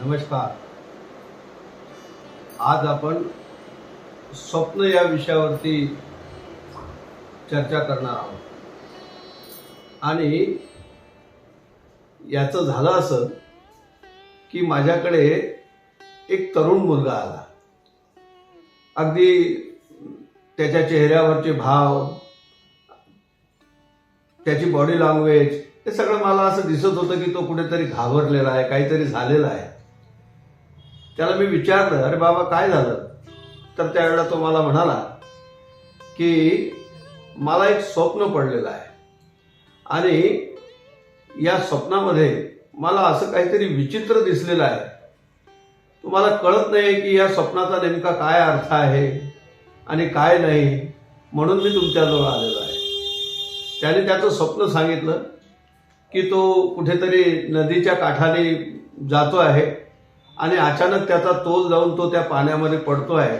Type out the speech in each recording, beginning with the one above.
नमस्कार. आज आपण स्वप्न या विषयावरती चर्चा करणार आहोत. आणि याचं झालं असं की माझ्याकडे एक तरुण मुलगा आला. अगदी त्याच्या चेहऱ्यावरचे भाव त्याची बॉडी लँग्वेज हे सगळं मला असं दिसत होतं की तो कुठेतरी घाबरलेला आहे काहीतरी झालेला आहे. त्याला मी विचारलं अरे बाबा काय झालं? तर त्यावेळेला तो मला म्हणाला की मला एक स्वप्न पडलेलं आहे आणि या स्वप्नामध्ये मला असं काहीतरी विचित्र दिसलेलं आहे. तुम्हाला कळत नाही की या स्वप्नाचा नेमका काय अर्थ आहे आणि काय नाही म्हणून मी तुमच्याजवळ आलेलो आहे. त्याने त्याचं स्वप्न सांगितलं की तो कुठेतरी नदीच्या काठाने जातो आहे. आणि अचानक त्याचा तोल जाऊन तो त्या पाण्यामध्ये पडतो आहे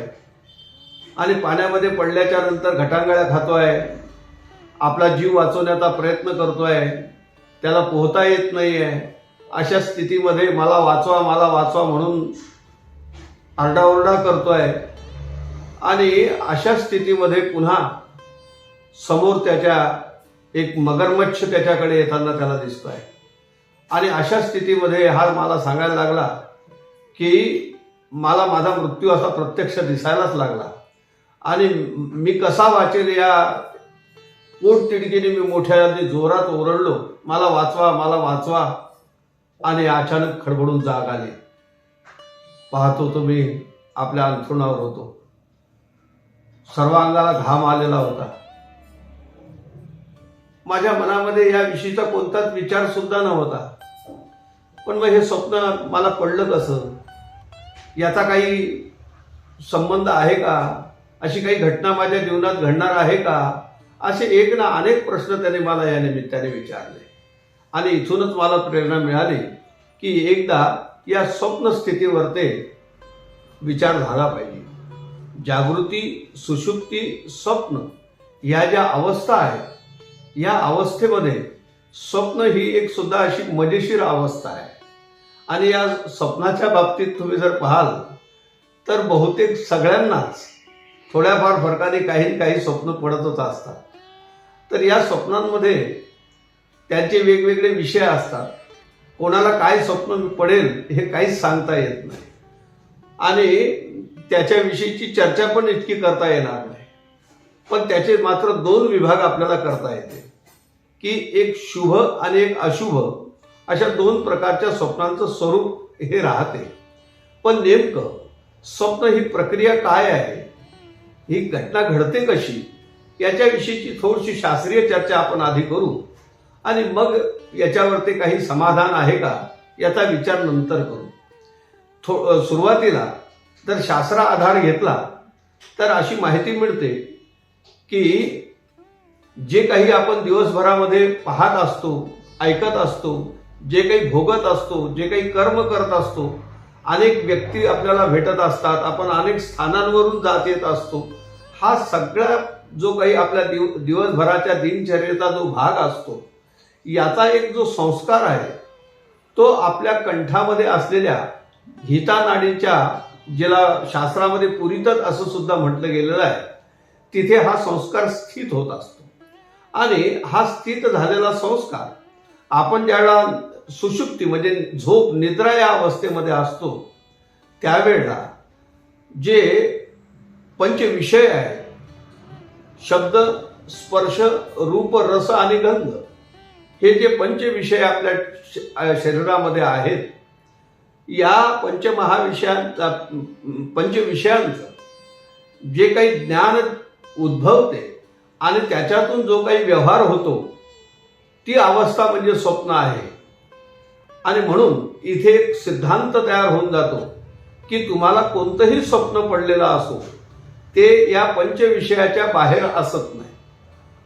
आणि पाण्यामध्ये पडल्याच्या नंतर घटांगळ्या खातो आहे आपला जीव वाचवण्याचा प्रयत्न करतो आहे त्याला पोहता येत नाही आहे अशा स्थितीमध्ये मला वाचवा मला वाचवा म्हणून आरडाओरडा करतो आहे आणि अशा स्थितीमध्ये पुन्हा समोर त्याच्या एक मगरमच्छ त्याच्याकडे येताना त्याला दिसतो आहे आणि अशा स्थितीमध्ये हा मला सांगायला लागला. की मला माझा मृत्यू असा प्रत्यक्ष दिसायलाच लागला. आणि मी कसा वाचेल या पोट तिडकीने मी मोठ्या जोरात ओरडलो. मला वाचवा मला वाचवा. आणि अचानक खडबडून जाग आली. पाहतो तो मी आपल्या अंथरुणावर होतो. सर्व अंगाला घाम आलेला होता. माझ्या मनामध्ये या विषयीचा कोणताच विचार सुद्धा नव्हता. पण मग हे स्वप्न मला पडलं कसं? याचा काही संबंध आहे का? अशी काही घटना माझ्या जीवनात घडणार आहे का? असे एक ना अनेक प्रश्न त्याने मला या निमित्ताने विचारले. आणि इथूनच मला प्रेरणा मिळाली की एकदा या स्वप्न स्थितीवर ते विचार झाला पाहिजे जागृती सुषुप्ती स्वप्न ह्या ज्या अवस्था आहेत या अवस्थेमध्ये स्वप्न ही एक सुद्धा अशी मजेशीर अवस्था आहे. आणि या स्वप्नाच्या बाबतीत तुम्ही जर पाहाल तर बहुतेक सगळ्यांनाच थोड्याफार फरकाने काही काही स्वप्न पडतच असतात. तर या स्वप्नांमध्ये त्यांचे वेगवेगळे विषय असतात. कोणाला काय स्वप्न पडेल हे काहीच सांगता येत नाही. आणि त्याच्याविषयीची चर्चा पण इतकी करता येणार नाही. पण त्याचे मात्र दोन विभाग आपल्याला करता येते की एक शुभ आणि एक अशुभ. अशा दोन प्रकारच्या स्वप्नांचं स्वरूप हे राहते. पण नेमकं स्वप्न ही प्रक्रिया काय आहे? ही घटना घडते कशी? याच्याविषयीची थोडीशी शास्त्रीय चर्चा आपण आधी करू. आणि मग याच्यावरती काही समाधान आहे का? याचा विचार नंतर करू. थो सुरुवातीला जर शास्त्र आधार घेतला तर अशी माहिती मिळते की जे काही आपण दिवसभरामध्ये पाहत असतो ऐकत असतो जे काही भोगत असतो जे काही कर्म करत असतो अनेक व्यक्ती आपल्याला भेटत असतात आपण अनेक स्थानांवरून जात येत असतो. हा सगळा जो काही आपल्या दिव दिवसभराच्या दिनचर्येचा जो भाग असतो याचा एक जो संस्कार आहे तो आपल्या कंठामध्ये असलेल्या हितानाडीच्या ज्याला शास्त्रामध्ये पुरीतच असं सुद्धा म्हटलं गेलेलं आहे तिथे हा संस्कार स्थित होत असतो. आणि हा स्थित झालेला संस्कार आपण ज्यावेळेला सुशुक्ती म्हणजे झोप निद्रा या अवस्थेमध्ये असतो. त्यावेळेला जे पंचविषय आहे शब्द स्पर्श रूप रस आणि गंध हे जे पंचविषय आपल्या श- शरीरामध्ये आहेत या पंचमहाविषयांचा पंचविषयांचं जे काही ज्ञान उद्भवते आणि त्याच्यातून जो काही व्यवहार होतो ती अवस्था म्हणजे स्वप्न आहे. आणि म्हणून इथे एक सिद्धांत तयार होऊन जातो की तुम्हाला कोणतंही स्वप्न पडलेलं असो ते या पंचविषयाच्या बाहेर असत नाही.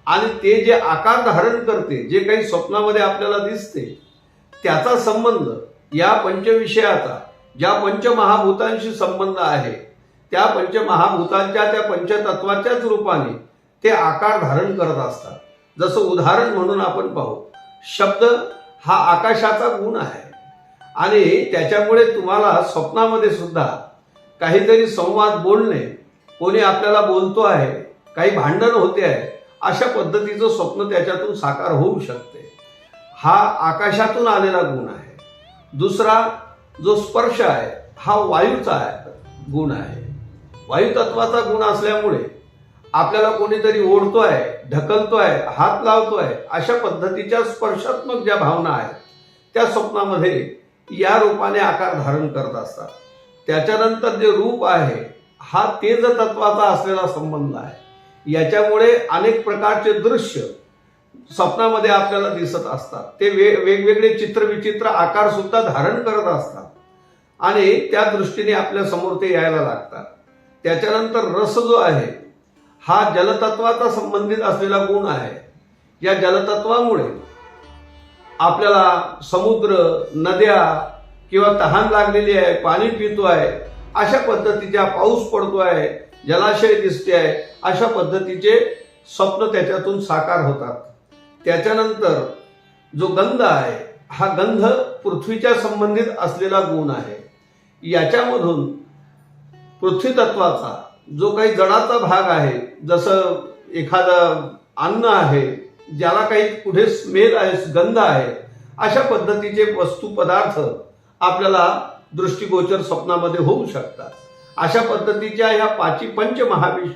आणि ते जे आकार धारण करते जे काही स्वप्नामध्ये आपल्याला दिसते त्याचा संबंध या पंचविषयाचा ज्या पंचमहाभूतांशी संबंध आहे त्या पंचमहाभूतांच्या त्या पंचतत्वाच्याच रूपाने ते आकार धारण करत असतात. जसं उदाहरण म्हणून आपण पाहू. शब्द हा आकाशाचा गुण आहे. आणि त्याच्यामुळे तुम्हाला स्वप्नामध्ये सुद्धा काहीतरी संवाद बोलणे कोणी आपल्याला बोलतो आहे काही भांडण होते आहे अशा पद्धतीचं स्वप्न त्याच्यातून साकार होऊ शकते. हा आकाशातून आलेला गुण आहे. दुसरा जो स्पर्श आहे हा वायूचा गुण आहे. वायुतत्वाचा गुण असल्यामुळे आपल्याला कोणीतरी ओढतोय ढकलतोय हात लावतोय अशा पद्धतीच्या स्पर्शात्मक ज्या भावना आहेत त्या स्वप्नामध्ये या रूपाने आकार धारण करत असतात. त्याच्यानंतर जे रूप आहे हा तेज तत्वाचा असलेला संबंध आहे. याच्यामुळे अनेक प्रकारचे दृश्य स्वप्नामध्ये आपल्याला दिसत असतात. ते वे वेगवेगळे चित्रविचित्र आकार सुद्धा धारण करत असतात. आणि त्या दृष्टीने आपल्यासमोर ते यायला लागतात. त्याच्यानंतर रस जो आहे हा जलतत्वाचा संबंधित असलेला गुण आहे. या जलतत्वामुळे आपल्याला समुद्र नद्या किंवा तहान लागलेली आहे पाणी पितो आहे अशा पद्धतीच्या पाऊस पडतो आहे जलाशय दिसते आहे अशा पद्धतीचे स्वप्न त्याच्यातून साकार होतात. त्याच्यानंतर जो गंध आहे हा गंध पृथ्वीच्या संबंधित असलेला गुण आहे. याच्यामधून पृथ्वी तत्वाचा जो काही जडाचा भाग आहे जसं एखादं अन्न आहे ज्याला काही कुठे स्मेल आहे गंध आहे अशा पद्धतीचे वस्तू पदार्थ आपल्याला दृष्टिगोचर स्वप्नामध्ये होऊ शकतात. अशा पद्धतीच्या ह्या पाची पंचमहाविष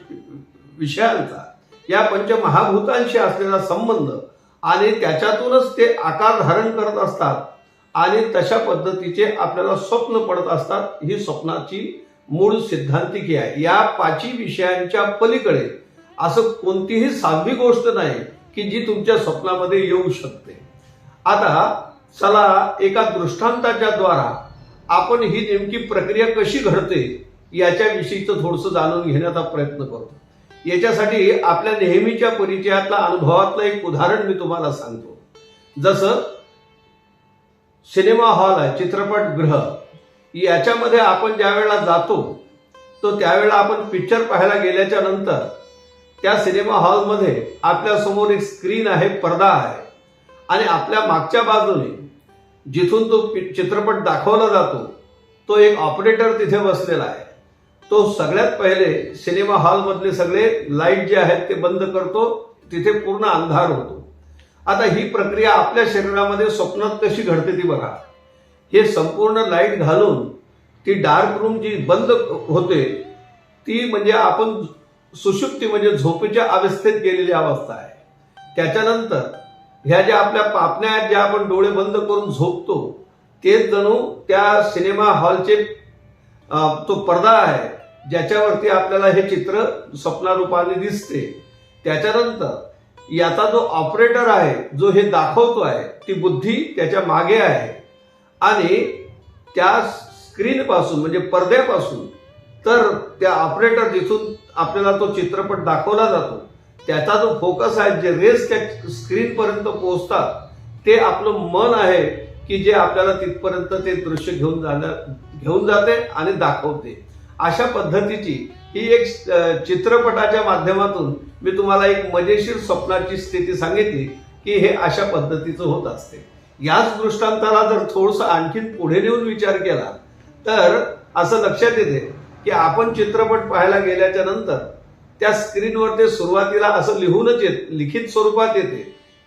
विषयांचा या पंचमहाभूतांशी असलेला संबंध आणि त्याच्यातूनच ते आकार धारण करत असतात आणि तशा पद्धतीचे आपल्याला स्वप्न पडत असतात ही स्वप्नाची मूळ सिद्धांतिकी आहे. या पाचही विषयांच्या पलीकडे असं कोणतीही साध्वी गोष्ट नाही की जी तुमच्या स्वप्नामध्ये येऊ शकते. आता चला एका दृष्टांताच्या द्वारा आपण ही नेमकी प्रक्रिया कशी घडते याच्याविषयीचं थोडंसं जाणून घेण्याचा प्रयत्न करतो. याच्यासाठी आपल्या नेहमीच्या परिचयातला अनुभवातलं एक उदाहरण मी तुम्हाला सांगतो. जसं सिनेमा हॉल आहे चित्रपटगृह. याच्यामध्ये आपण ज्या वेळेला जातो तो त्यावेळेला आपण पिक्चर पाहायला गेल्याच्यानंतर त्या सिनेमा हॉलमध्ये आपल्यासमोर एक स्क्रीन आहे पडदा आहे. आणि आपल्या मागच्या बाजूने जिथून तो पि- चित्रपट दाखवला जातो तो एक ऑपरेटर तिथे बसलेला आहे. तो सगळ्यात पहिले सिनेमा हॉलमधले सगळे लाइट जे आहेत ते बंद करतो तिथे पूर्ण अंधार होतो. आता ही प्रक्रिया आपल्या शरीरामध्ये स्वप्नात कशी घडते ती बघा. हे संपूर्ण लाइट घालून ती डार्क रूम जी बंद होते ती म्हणजे आपण सुशुक्ती म्हणजे झोपेच्या अवस्थेत गेलेली अवस्था आहे. त्याच्यानंतर ह्या ज्या आपल्या पापण्या आहेत ज्या आपण डोळे बंद करून झोपतो तेच जणू त्या सिनेमा हॉलचे तो पडदा आहे ज्याच्यावरती आपल्याला हे चित्र स्वप्नारूपाने दिसते. त्याच्यानंतर याचा जो ऑपरेटर आहे जो हे दाखवतो आहे ती बुद्धी त्याच्यामागे आहे. आणि त्या स्क्रीन पासून म्हणजे पडद्यापासून तर त्या ऑपरेटर जिथून आपल्याला तो चित्रपट दाखवला जातो त्याचा जो फोकस आहे जे रेस त्या स्क्रीन पर्यंत पोहोचतात ते आपलं मन आहे की जे आपल्याला तिथपर्यंत ते दृश्य घेऊन जाण्या घेऊन जाते आणि दाखवते. अशा पद्धतीची ही एक चित्रपटाच्या माध्यमातून मी तुम्हाला एक मजेशीर स्वप्नाची स्थिती सांगितली की हे अशा पद्धतीचं होत असते. याच दृष्टांताला जर थोडस आणखीन पुढे नेऊन विचार केला तर असं लक्षात येते की आपण चित्रपट पाहायला गेल्याच्यानंतर त्या स्क्रीनवर ते सुरुवातीला असं लिहूनच येत लिखित स्वरूपात येते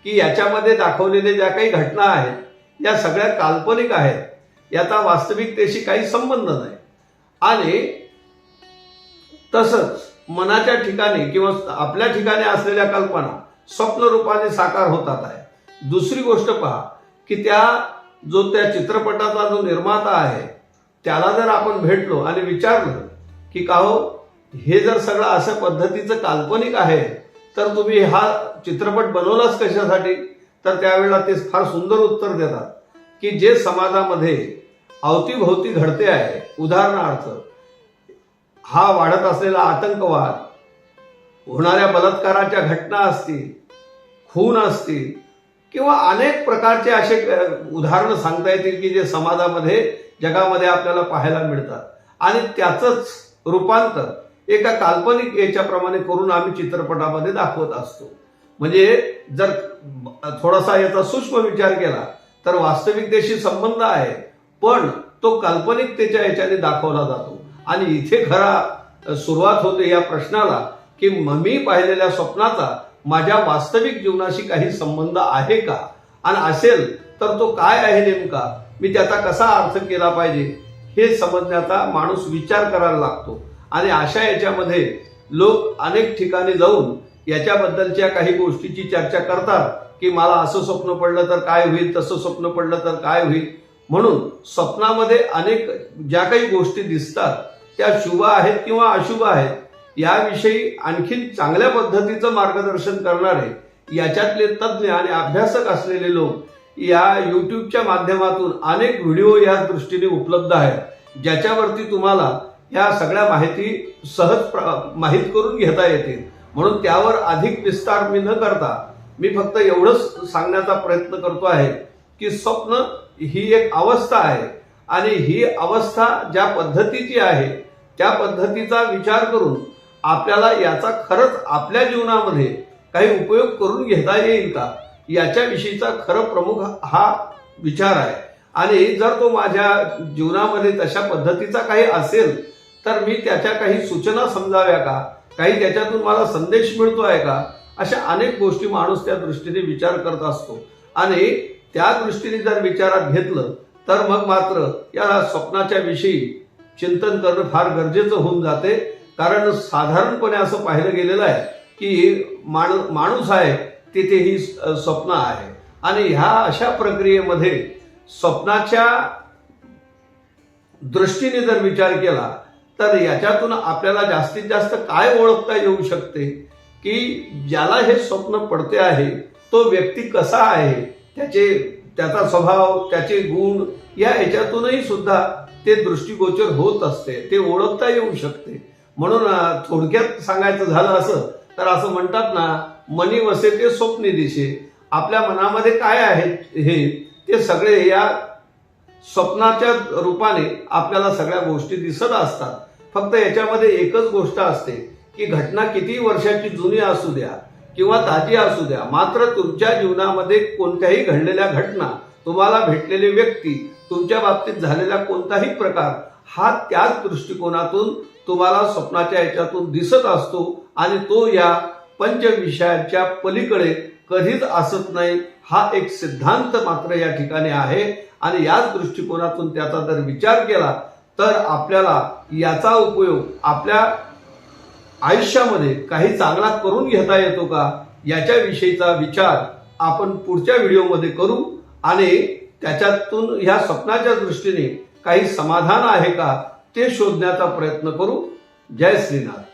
की याच्यामध्ये दाखवलेल्या ज्या काही घटना आहेत या सगळ्या काल्पनिक आहेत याचा वास्तविकतेशी काही संबंध नाही. आणि तसंच मनाच्या ठिकाणी किंवा आपल्या ठिकाणी असलेल्या कल्पना स्वप्न रूपाने साकार होतात आहे. दुसरी गोष्ट पहा की त्या जो त्या चित्रपटाचा जो निर्माता आहे त्याला जर आपण भेटलो आणि विचारलं की का हो हे जर सगळं अशा पद्धतीचं काल्पनिक आहे तर तुम्ही हा चित्रपट बनवलाच कशासाठी? तर त्यावेळेला ते फार सुंदर उत्तर देतात. की जे समाजामध्ये अवतीभोवती घडते आहे उदाहरणार्थ हा वाढत असलेला आतंकवाद होणाऱ्या बलात्काराच्या घटना असतील खून असतील किंवा अनेक प्रकारचे असे उदाहरणं सांगता येतील की जे समाजामध्ये जगामध्ये आपल्याला पाहायला मिळतात. आणि त्याचंच रूपांतर एका काल्पनिक याच्याप्रमाणे करून आम्ही चित्रपटामध्ये दाखवत असतो. म्हणजे जर थोडासा याचा सूक्ष्म विचार केला तर वास्तविकतेशी संबंध आहे पण तो काल्पनिकतेच्या याच्याने दाखवला जातो. आणि इथे खरा सुरुवात होते या प्रश्नाला की मी पाहिलेल्या स्वप्नाचा माझ्या वास्तविक जीवनाशी काही संबंध आहे का? आणि असेल तर तो काय आहे नेमका? मी त्याचा कसा अर्थ केला पाहिजे? हे समजण्याचा माणूस विचार करायला लागतो. आणि अशा याच्यामध्ये लोक अनेक ठिकाणी जाऊन याच्याबद्दलच्या काही गोष्टीची चर्चा करतात की मला असं स्वप्न पडलं तर काय होईल तसं स्वप्न पडलं तर काय होईल. म्हणून स्वप्नामध्ये अनेक ज्या काही गोष्टी दिसतात त्या शुभ आहेत किंवा अशुभ आहेत. याविषयी आणखीन चांगल्या पद्धतीचं मार्गदर्शन करणारे याच्यातले तज्ज्ञ आणि अभ्यासक असलेले लोक या युट्यूबच्या माध्यमातून अनेक व्हिडिओ या दृष्टीने उपलब्ध आहेत ज्याच्यावरती तुम्हाला या सगळ्या माहिती सहज प्र- माहीत करून घेता येतील. म्हणून त्यावर अधिक विस्तार मी न करता मी फक्त एवढंच सांगण्याचा प्रयत्न करतो आहे की स्वप्न ही एक अवस्था आहे आणि ही अवस्था ज्या पद्धतीची आहे त्या पद्धतीचा विचार करून आपल्याला याचा खरंच आपल्या जीवनामध्ये काही उपयोग करून घेता येईल का? याच्याविषयीचा खरं प्रमुख हा विचार आहे. आणि जर तो माझ्या जीवनामध्ये तशा पद्धतीचा काही असेल तर मी त्याच्या काही सूचना समजाव्या का? काही त्याच्यातून मला संदेश मिळतो आहे का? अशा अनेक गोष्टी माणूस त्या दृष्टीने विचार करत असतो. आणि त्या दृष्टीने जर विचारात घेतलं तर मग मात्र या स्वप्नाच्या विषयी चिंतन करणं फार गरजेचं होऊन जाते. कारण साधारणपणे असं पाहिलं गेलेलं आहे की माण माणूस आहे तिथे ही स्वप्न आहे. आणि ह्या अशा प्रक्रियेमध्ये स्वप्नाच्या दृष्टीने जर विचार केला तर याच्यातून आपल्याला जास्तीत जास्त काय ओळखता येऊ शकते? की ज्याला हे स्वप्न पडते आहे तो व्यक्ती कसा आहे? त्याचे त्याचा स्वभाव त्याचे गुण या याच्यातूनही सुद्धा ते दृष्टिगोचर होत असते ते ओळखता येऊ शकते. म्हणून थोडक्यात सांगायचं झालं असं तर असं म्हणतात ना मनी वसे ते स्वप्ने दिशे. आपल्या मनामध्ये काय आहे हे ते सगळे या स्वप्नाच्या रूपाने आपल्याला सगळ्या गोष्टी दिसत असतात. फक्त याच्यामध्ये एकच गोष्ट असते की घटना किती वर्षाची जुनी असू द्या किंवा ताजी असू द्या मात्र तुमच्या जीवनामध्ये कोणत्याही घडलेल्या घटना तुम्हाला भेटलेले व्यक्ती तुमच्या बाबतीत झालेला कोणताही प्रकार हा त्याच दृष्टिकोनातून तुम्हाला स्वप्नाच्या याच्यातून दिसत असतो आणि तो या पंचविषयांच्या पलीकडे कधीच असत नाही हा एक सिद्धांत मात्र या ठिकाणी आहे. आणि याच दृष्टिकोनातून त्याचा जर विचार केला तर आपल्याला याचा उपयोग आपल्या आयुष्यामध्ये काही चांगला करून घेता येतो का? याच्याविषयीचा विचार आपण पुढच्या व्हिडिओमध्ये करू. आणि त्याच्यातून ह्या स्वप्नाच्या दृष्टीने काही समाधान आहे का? ते शोधण्याचा प्रयत्न करू. जय श्रीनाथ.